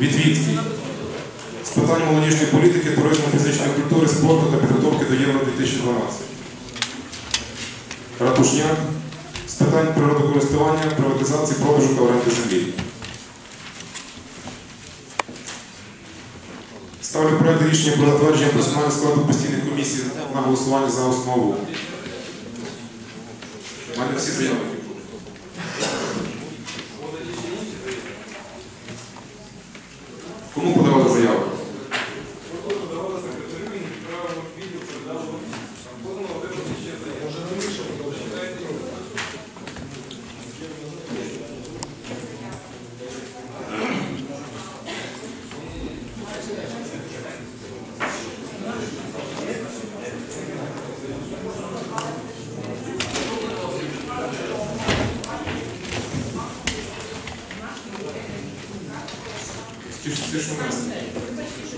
Вітвіцький. З питань молодіжної політики, туризму, фізичної культури, спорту та підготовки до Євро 2012. Ратушняк. З питань природокористування, приватизації, продажу та оренди землі. Ставлю проект рішення про затвердження персонального складу постійних комісій на голосування за основу. У мене всі заяви. Тише, тише,